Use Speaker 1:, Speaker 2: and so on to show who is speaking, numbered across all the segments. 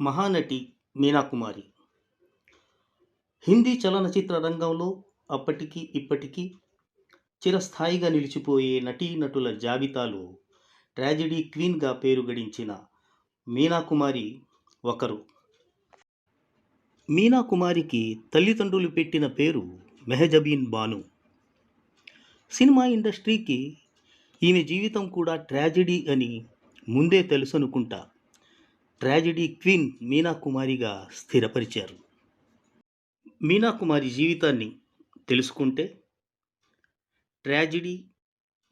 Speaker 1: మహానటి మీనాకుమారి. హిందీ చలనచిత్ర రంగంలో అప్పటికి ఇప్పటికీ చిరస్థాయిగా నిలిచిపోయే నటీనటుల జాబితాలో ట్రాజెడీ క్వీన్గా పేరు గడించిన మీనాకుమారి ఒకరు. మీనాకుమారికి తల్లిదండ్రులు పెట్టిన పేరు మెహజబీన్ బాను. సినిమా ఇండస్ట్రీకి ఈమె జీవితం కూడా ట్రాజెడీ అని ముందే తెలుసనుకుంటా. ట్రాజెడీ క్వీన్ మీనాకుమారిగా స్థిరపరిచారు. మీనాకుమారి జీవితాన్ని తెలుసుకుంటే ట్రాజెడీ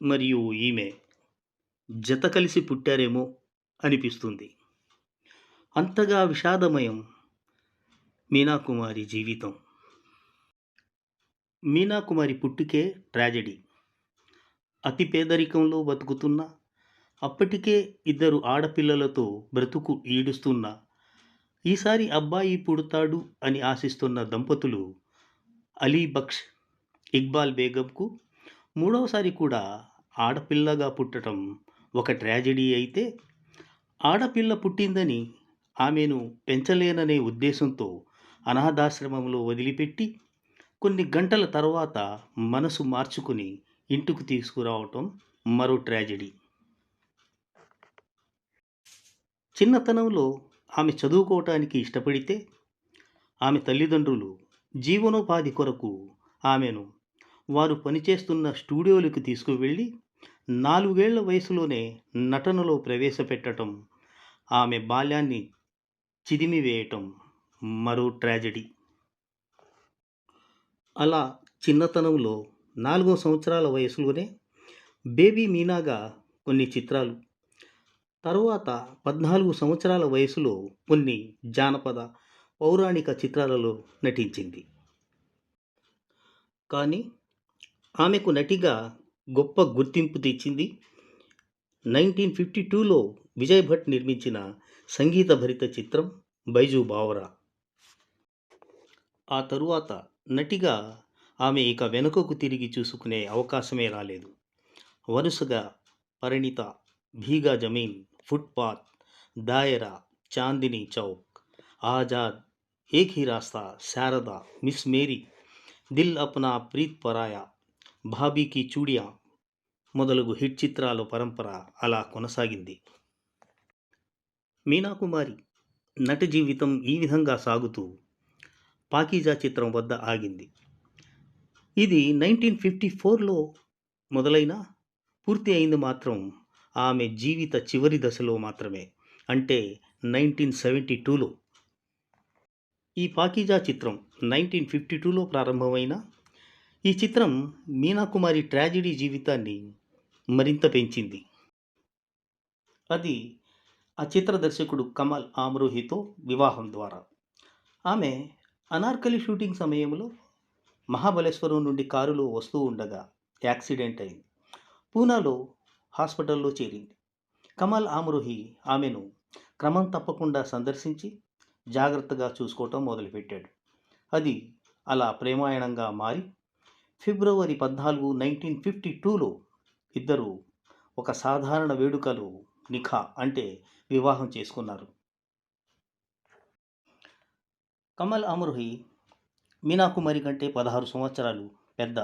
Speaker 1: మరియు ఈమె జత కలిసి పుట్టారేమో అనిపిస్తుంది. అంతగా విషాదమయం మీనాకుమారి జీవితం. మీనాకుమారి పుట్టుకే ట్రాజెడీ. అతి పేదరికంలో బతుకుతున్న అప్పటికే ఇద్దరు ఆడపిల్లలతో బ్రతుకు ఈడుస్తున్న ఈసారి అబ్బాయి పుడతాడు అని ఆశిస్తున్న దంపతులు అలీ బక్ష్ ఇక్బాల్ బేగంకు మూడవసారి కూడా ఆడపిల్లగా పుట్టడం ఒక ట్రాజెడీ అయితే ఆడపిల్ల పుట్టిందని ఆమెను పెంచలేననే ఉద్దేశంతో అనాథాశ్రమంలో వదిలిపెట్టి కొన్ని గంటల తర్వాత మనసు మార్చుకుని ఇంటికి తీసుకురావటం మరో ట్రాజెడీ. చిన్నతనంలో ఆమె చదువుకోవటానికి ఇష్టపడితే ఆమె తల్లిదండ్రులు జీవనోపాధి కొరకు ఆమెను వారు పనిచేస్తున్న స్టూడియోలకు తీసుకువెళ్ళి నాలుగేళ్ళ వయసులోనే నటనలో ప్రవేశపెట్టడం ఆమె బాల్యాన్ని చిదిమివేయటం మరో ట్రాజెడీ. అలా చిన్నతనంలో నాలుగో సంవత్సరాల వయసులోనే బేబీ మీనాగా కొన్ని చిత్రాలు తరువాత పద్నాలుగు సంవత్సరాల వయసులో కొన్ని జానపద పౌరాణిక చిత్రాలలో నటించింది. కానీ ఆమెకు నటిగా గొప్ప గుర్తింపు తెచ్చింది. నైన్టీన్ ఫిఫ్టీ టూలో విజయ్ భట్ నిర్మించిన సంగీత భరిత చిత్రం బైజు బావరా. ఆ తరువాత నటిగా ఆమె ఇక వెనుకకు తిరిగి చూసుకునే అవకాశమే రాలేదు. వరుసగా Parineeta భీగా Zameen footpath దాయరా Chandni Chowk Azad Ek he Rasta Sharda miss Mary Dil Apna Preet Paraya భాబీకి చూడియా మొదలగు హిట్ చిత్రాల పరంపర అలా కొనసాగింది. మీనాకుమారి నటి జీవితం ఈ విధంగా సాగుతూ పాకీజా చిత్రం వద్ద ఆగింది. ఇది నైన్టీన్ ఫిఫ్టీ ఫోర్లో మొదలైన పూర్తి అయింది మాత్రం ఆమె జీవిత చివరి దశలో మాత్రమే. అంటే నైన్టీన్ సెవెంటీ టూలో. ఈ పాకీజా చిత్రం నైన్టీన్ ఫిఫ్టీ టూలో ప్రారంభమైన ఈ చిత్రం మీనాకుమారి ట్రాజిడీ జీవితాన్ని మరింత పెంచింది. అది ఆ చిత్ర దర్శకుడు కమల్ ఆమ్రోహితో వివాహం ద్వారా. ఆమె అనార్కలి షూటింగ్ సమయంలో మహాబలేశ్వరం నుండి కారులో వస్తూ ఉండగా యాక్సిడెంట్ అయింది. పూనాలో హాస్పిటల్లో చేరింది. కమల్ ఆమ్రోహి ఆమెను క్రమం తప్పకుండా సందర్శించి జాగ్రత్తగా చూసుకోవటం మొదలుపెట్టాడు. అది అలా ప్రేమాయణంగా మారి ఫిబ్రవరి పద్నాలుగు నైన్టీన్ ఫిఫ్టీ టూలో ఇద్దరు ఒక సాధారణ వేడుకలో నిఖా అంటే వివాహం చేసుకున్నారు. కమల్ అమరుహి మీనాకుమారి కంటే పదహారు సంవత్సరాలు పెద్ద.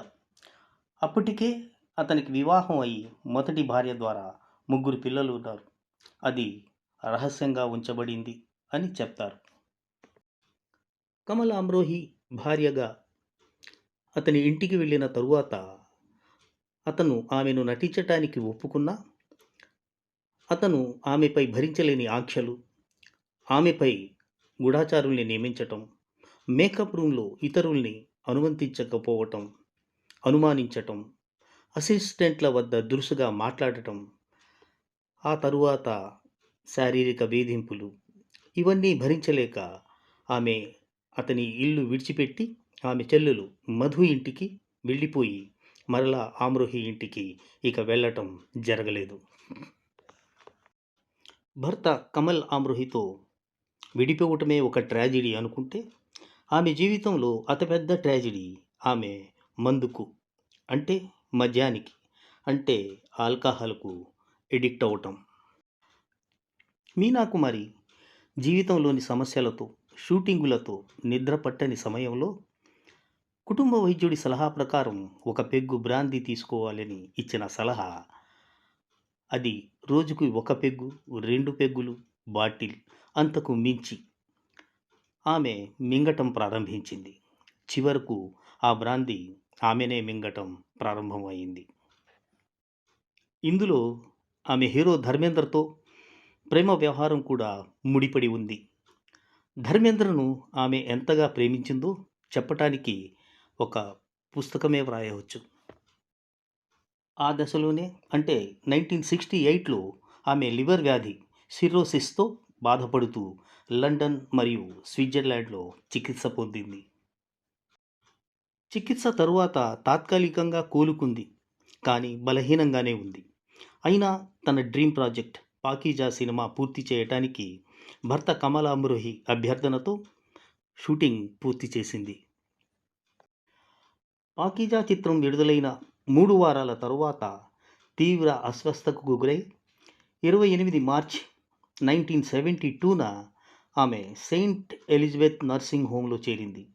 Speaker 1: అప్పటికే అతనికి వివాహం అయి మొదటి భార్య ద్వారా ముగ్గురు పిల్లలు ఉన్నారు. అది రహస్యంగా ఉంచబడింది అని చెప్తారు. కమల అమ్రోహి భార్యగా అతని ఇంటికి వెళ్ళిన తరువాత అతను ఆమెను నటించటానికి ఒప్పుకున్నా అతను ఆమెపై భరించలేని ఆంక్షలు ఆమెపై గూఢాచారుల్ని నియమించటం మేకప్ రూమ్లో ఇతరుల్ని అనుమతించకపోవటం అనుమానించటం అసిస్టెంట్ల వద్ద దురుసుగా మాట్లాడటం ఆ తరువాత శారీరక వేధింపులు ఇవన్నీ భరించలేక ఆమె అతని ఇల్లు విడిచిపెట్టి ఆమె చెల్లెలు మధు ఇంటికి వెళ్ళిపోయి మరలా ఆమ్రోహి ఇంటికి ఇక వెళ్ళటం జరగలేదు. భర్త కమల్ ఆమ్రోహితో విడిపోవటమే ఒక ట్రాజిడీ అనుకుంటే ఆమె జీవితంలో అతిపెద్ద ట్రాజిడీ ఆమె మందుకు. అంటే మద్యానికి. అంటే ఆల్కహాల్కు ఎడిక్ట్ అవటం. మీనాకుమారి జీవితంలోని సమస్యలతో షూటింగులతో నిద్ర పట్టని సమయంలో కుటుంబ వైద్యుడి సలహా ప్రకారం ఒక పెగ్గు బ్రాందీ తీసుకోవాలని ఇచ్చిన సలహా అది రోజుకు ఒక పెగ్గు రెండు పెగ్గులు బాటిల్ అంతకు మించి ఆమె మింగటం ప్రారంభించింది. చివరకు ఆ బ్రాందీ ఆమెనే మింగటం ప్రారంభమైంది. ఇందులో ఆమె హీరో ధర్మేంద్రతో ప్రేమ వ్యవహారం కూడా ముడిపడి ఉంది. ధర్మేంద్రను ఆమె ఎంతగా ప్రేమించిందో చెప్పటానికి ఒక పుస్తకమే వ్రాయవచ్చు. ఆ దశలోనే అంటే నైన్టీన్ సిక్స్టీ ఎయిట్లో ఆమె లివర్ వ్యాధి సిరోసిస్తో బాధపడుతూ లండన్ మరియు స్విట్జర్లాండ్లో చికిత్స పొందింది. చికిత్స తరువాత తాత్కాలికంగా కోలుకుంది కానీ బలహీనంగానే ఉంది. అయినా తన డ్రీమ్ ప్రాజెక్ట్ పాకీజా సినిమా పూర్తి చేయటానికి భర్త కమలామృహి అభ్యర్థనతో షూటింగ్ పూర్తి చేసింది. పాకీజా చిత్రం విడుదలైన మూడు వారాల తరువాత తీవ్ర అస్వస్థకు గురై ఇరవై ఎనిమిది మార్చ్ నైన్టీన్ సెవెంటీ టూన ఆమె సెయింట్ ఎలిజబెత్ నర్సింగ్ హోమ్లో చేరింది.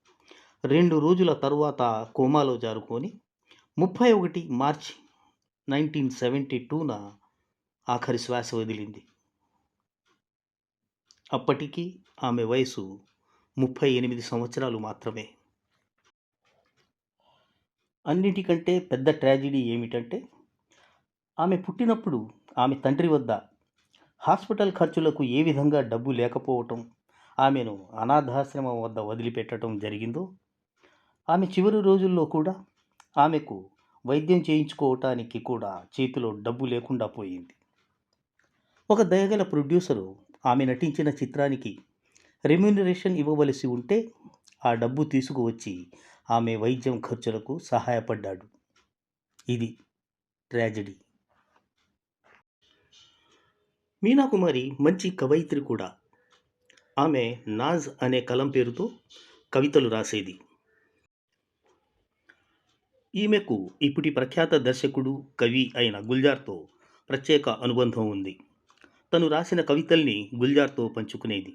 Speaker 1: రెండు రోజుల తరువాత కోమాలో జారుకొని ముప్పై ఒకటి మార్చి నైన్టీన్ సెవెంటీ టూన ఆఖరి శ్వాస వదిలింది. అప్పటికి ఆమె వయసు ముప్పై ఎనిమిది సంవత్సరాలు మాత్రమే. అన్నిటికంటే పెద్ద ట్రాజిడీ ఏమిటంటే ఆమె పుట్టినప్పుడు ఆమె తండ్రి వద్ద హాస్పిటల్ ఖర్చులకు ఏ విధంగా డబ్బు లేకపోవటం ఆమెను అనాథాశ్రమం వద్ద వదిలిపెట్టడం జరిగిందో ఆమె చివరి రోజుల్లో కూడా ఆమెకు వైద్యం చేయించుకోవటానికి కూడా చేతిలో డబ్బు లేకుండా పోయింది. ఒక దయగల ప్రొడ్యూసరు ఆమె నటించిన చిత్రానికి రెమ్యూనరేషన్ ఇవ్వవలసి ఉంటే ఆ డబ్బు తీసుకువచ్చి ఆమె వైద్యం ఖర్చులకు సహాయపడ్డాడు. ఇది ట్రాజడీ. మీనాకుమారి మంచి కవయిత్రి కూడా. ఆమె నాజ్ అనే కలం పేరుతో కవితలు రాసేది. ఈమెకు ఇప్పటి ప్రఖ్యాత దర్శకుడు కవి అయిన గుల్జార్తో ప్రత్యేక అనుబంధం ఉంది. తను రాసిన కవితల్ని గుల్జార్తో పంచుకునేది.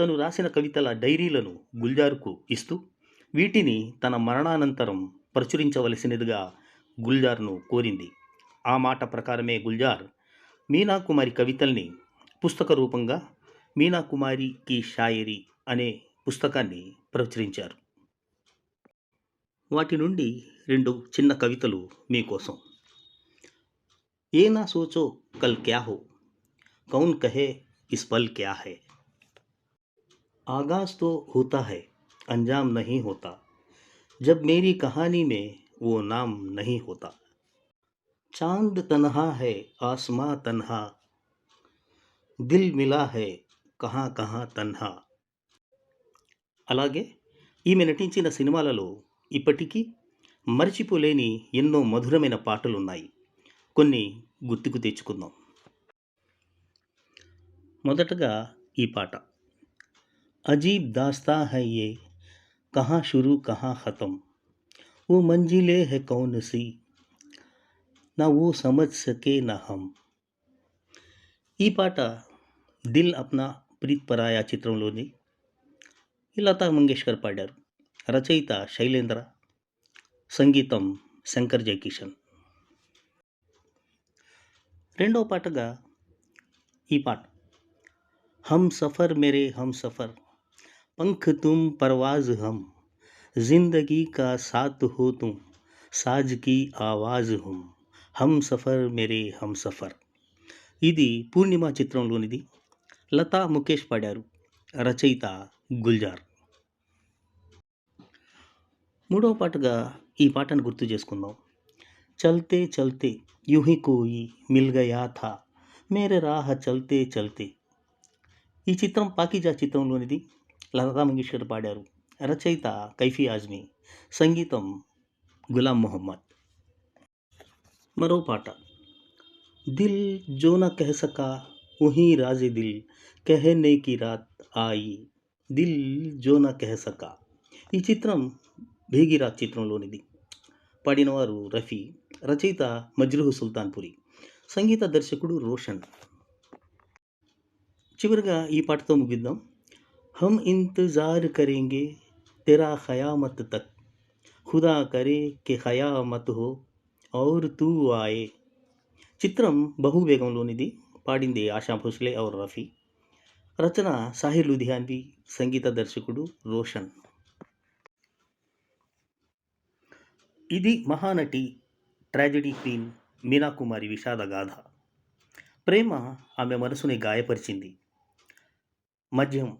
Speaker 1: తను రాసిన కవితల డైరీలను గుల్జార్కు ఇస్తూ వీటిని తన మరణానంతరం ప్రచురించవలసినదిగా గుల్జార్ను కోరింది. ఆ మాట ప్రకారమే గుల్జార్ మీనాకుమారి కవితల్ని పుస్తక రూపంగా మీనాకుమారి కి షాయరీ అనే పుస్తకాన్ని ప్రచురించారు. వాటి నుండి రెండు చిన్న కవితలు మీకోసం ఏ నా సోచో కల్ క్యా హో कौन कहे इस पल क्या है आगाज तो होता है अंजाम नहीं होता जब मेरी कहानी में वो नाम नहीं होता चांद तन्हा है आसमां तन्हा दिल मिला है కహా కహా తన్హా అలాగే ఈమె నటించిన సినిమాలలో ఇప్పటికీ మరచిపోలేని ఎన్నో మధురమైన పాటలున్నాయి. కొన్ని గుర్తుకు తెచ్చుకుందాం. మొదటగా ఈ పాట. అజీబ్ దాస్తా హయ్యే కహా షురు కహా హతం ఓ మంజిలే హె కౌన్ సి నా ఓ సమజ్ సకే నా ఈ పాట దిల్ అప్నా ప్రీత్ పరాయ చిత్రంలోని లతా మంగేష్కర్ పాడారు. రచయిత శైలేంద్ర సంగీతం శంకర్ జయకిషన్ రెండో పాటగా ఈ పాట हम सफ़र मेरे हम सफ़र पंख तुम परवाज हम जिंदगी का साथ हो तुम साज की आवाज हम हम సఫర్ మేరే హమ్ సఫర్ ఇది పూర్ణిమ చిత్రంలోనిది లతా ముఖేష్ పాడారు రచయిత గుల్జార్ మూడవ పాటగా ఈ పాటను గుర్తు చేసుకుందాం. చల్తే చల్తే యూహి కోయి మిల్ గయా థా. మేరే రాహ చల్తే చల్తే. ఈ చిత్రం పాకిజా చిత్రంలోనిది లతా మంగేష్కర్ పాడారు. రచయిత కైఫీ ఆజ్మీ. సంగీతం గులాం మొహమ్మద్. మరో పాట. దిల్ జోనా కహ సకా వహీ రాజే దిల్. కహనే కి రాత్ ఆయి. దిల్ జోనా కహ సకా. ఈ చిత్రం భేగిరాత్ చిత్రంలోనిది పాడినవారు రఫీ రచయిత మజ్రూహ్ సుల్తాన్పురి సంగీత దర్శకుడు రోషన్ చివరిగా ఈ పాటతో ముగిద్దాం హమ్ ఇంతజార్ కరేంగే తెరా ఖయామత్ తక్ ఖుదా కరే కే ఖయామత్ హో ఔర్ తూ ఆయే చిత్రం బహువేగంలోనిది పాడింది ఆశా భోస్లే ఔర్ రఫీ రచన సాహిర్ లుధియాన్వి సంగీత దర్శకుడు రోషన్ ఇది మహానటి ట్రాజెడీ క్వీన్ మీనాకుమారి విషాద గాథ ప్రేమ ఆమె మనసుని గాయపరిచింది. మద్యం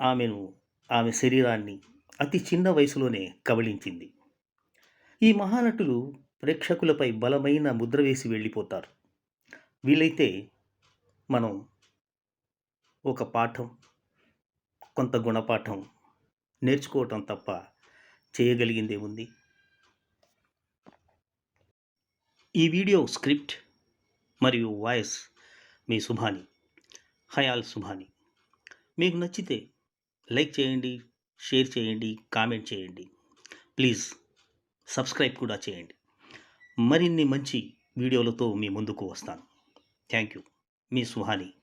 Speaker 1: ఆమెను ఆమె శరీరాన్ని అతి చిన్న వయసులోనే కబళించింది. ఈ మహానటులు ప్రేక్షకులపై బలమైన ముద్ర వేసి వెళ్ళిపోతారు. వీలైతే మనం ఒక పాఠం కొంత గుణపాఠం నేర్చుకోవటం తప్ప చేయగలిగిందే ఉంది ఈ వీడియో స్క్రిప్ట్ మరియు వాయిస్ మీ సుభాని హయాల్ సుభాని. మీకు నచ్చితే లైక్ చేయండి షేర్ చేయండి కామెంట్ చేయండి. ప్లీజ్ సబ్స్క్రైబ్ కూడా చేయండి. మరిన్ని మంచి వీడియోలతో మీ ముందుకు వస్తాను. Thank you. మీ సుహాని